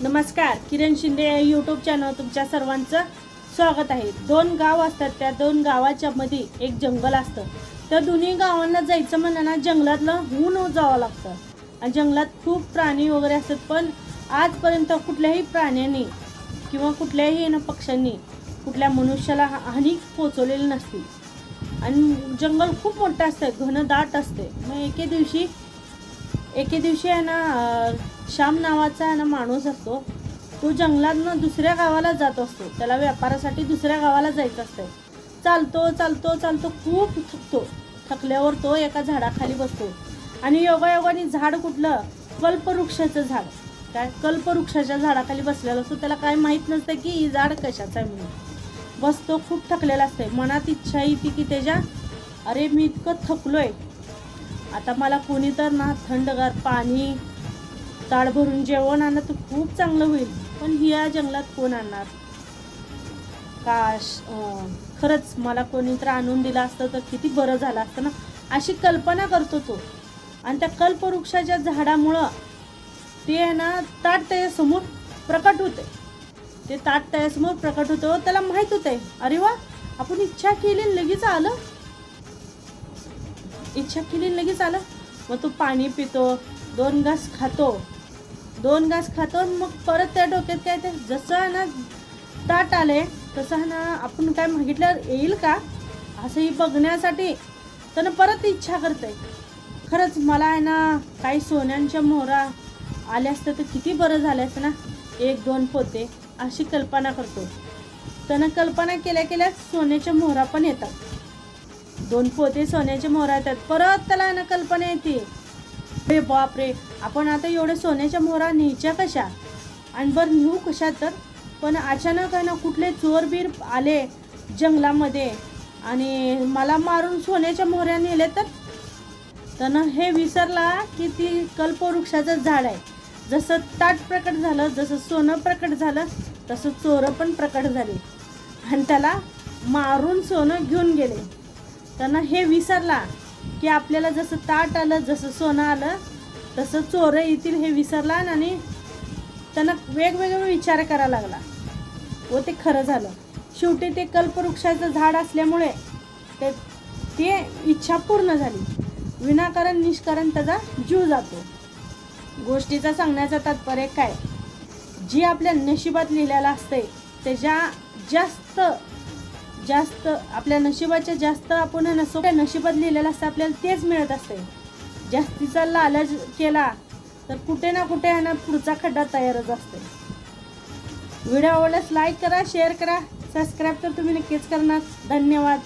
नमस्कार किरण शिंदे या YouTube channel तुमच्या सर्वांचं स्वागत आहे. दोन गाव असतात त्या दोन गावाच्या मध्ये एक जंगल असतं. त्या दोन्ही गावांना जायचं म्हणलं ना जंगलातलं ऊन जावं लागतं. आणि जंगलात खूप प्राणी वगैरे असतात पण आजपर्यंत कुठल्याही प्राण्याने किंवा कुठल्याही ना पक्ष्यांनी कुठल्या मनुष्याला हा- हानी पोचवलेली नसते. आणि जंगल खूप मोठं असतं घन दाट असते. मग एके दिवशी एके दिवशी आहे ना श्याम नावाचा आहे ना माणूस असतो तो जंगलातनं दुसऱ्या गावाला जात असतो. त्याला व्यापारासाठी दुसऱ्या गावाला जायचं असतं चालतो चालतो चालतो खूप थकतो. थकल्यावर तो एका झाडाखाली बसतो. आणि योगायोगाने झाड कुठलं? कल्पवृक्षाचं झाड. काय? कल्पवृक्षाच्या झाडाखाली बसलेलं असतो. त्याला काय माहीत नसतं की ही झाड कशाचं आहे म्हणून. बसतो खूप थकलेला असते मनात इच्छा येते की त्याच्या अरे मी इतकं थकलो आहे आता मला कोणी तर ना थंडगार पाणी ताड भरून जेवण आणलं तर खूप चांगलं होईल. पण या जंगलात कोण आणणार? काश खरंच मला कोणी तर आणून दिलं असतं तर किती बरं झालं असतं ना? अशी कल्पना करतो तो. आणि त्या कल्पवृक्षाच्या झाडामुळं ते आहे ना ताट त्याच्यासमोर प्रकट होते. ते ताट त्याच्यासमोर प्रकट होतं. हो, त्याला माहीत होते अरे वा आपण इच्छा केली लगेच आलं. इच्छा केली लगेच आलं. मग तो पाणी पितो दोन घास खातो. दोन घास खातो मग परत त्या डोक्यात काय ते जसं आहे ना ताट आले तसं आहे ना आपण काय मागितल्यावर येईल का? असंही बघण्यासाठी त्यानं परत इच्छा करते खरंच मला आहे ना काही सोन्यांच्या मोहरा आल्या असत्या तर किती बरं झालं असतं ना एक दोन पोते अशी कल्पना करतो. त्यानं कल्पना केल्या केल्या सोन्याच्या मोहरा पण येतात. दोन पोते सोन्याचे मोहरा येतात. परत त्याला आहे ना कल्पना येते. अरे बापरे आपण आता एवढ्या सोन्याच्या मोहरा न्यायच्या कशा? आणि बरं नेऊ कशा तर? पण अचानक आहे ना कुठले चोरबीर आले जंगलामध्ये आणि मला मारून सोन्याच्या मोहऱ्या नेले तर? त्यानं हे विसरला की ती कल्पवृक्षाचं झाड आहे. जसं ताट प्रकट झालं जसं सोनं प्रकट झालं तसं चोरं पण प्रकट झाली. आणि त्याला मारून सोनं घेऊन गेले. त्यानं हे विसरला. की आपल्याला जसं ताट आलं जसं सोनं आलं तसं चोरं येतील हे विसरला आणि त्यांना वेगवेगळे विचार करायला लागला. व ते खरं झालं. शेवटी ते कल्पवृक्षाचं झाड असल्यामुळे ते ते इच्छा पूर्ण झाली. विनाकारण निष्कारण त्याचा जीव जातो. गोष्टीचा सांगण्याचा तात्पर्य काय? जी आपल्या नशिबात लिहिलेलं असते त्याच्या जास्त जास्त आपल्या नशिबाच्या जास्त आपण नसो त्या नशिबात लिहिलेलं असतं आपल्याला तेच मिळत असते. जास्तीचा लालच केला तर कुठे ना कुठे आहे ना पुढचा खड्डा तयारच असते. व्हिडिओ आवडल्यास लाईक करा शेअर करा सबस्क्राईब तर तुम्ही नक्कीच करणार. धन्यवाद.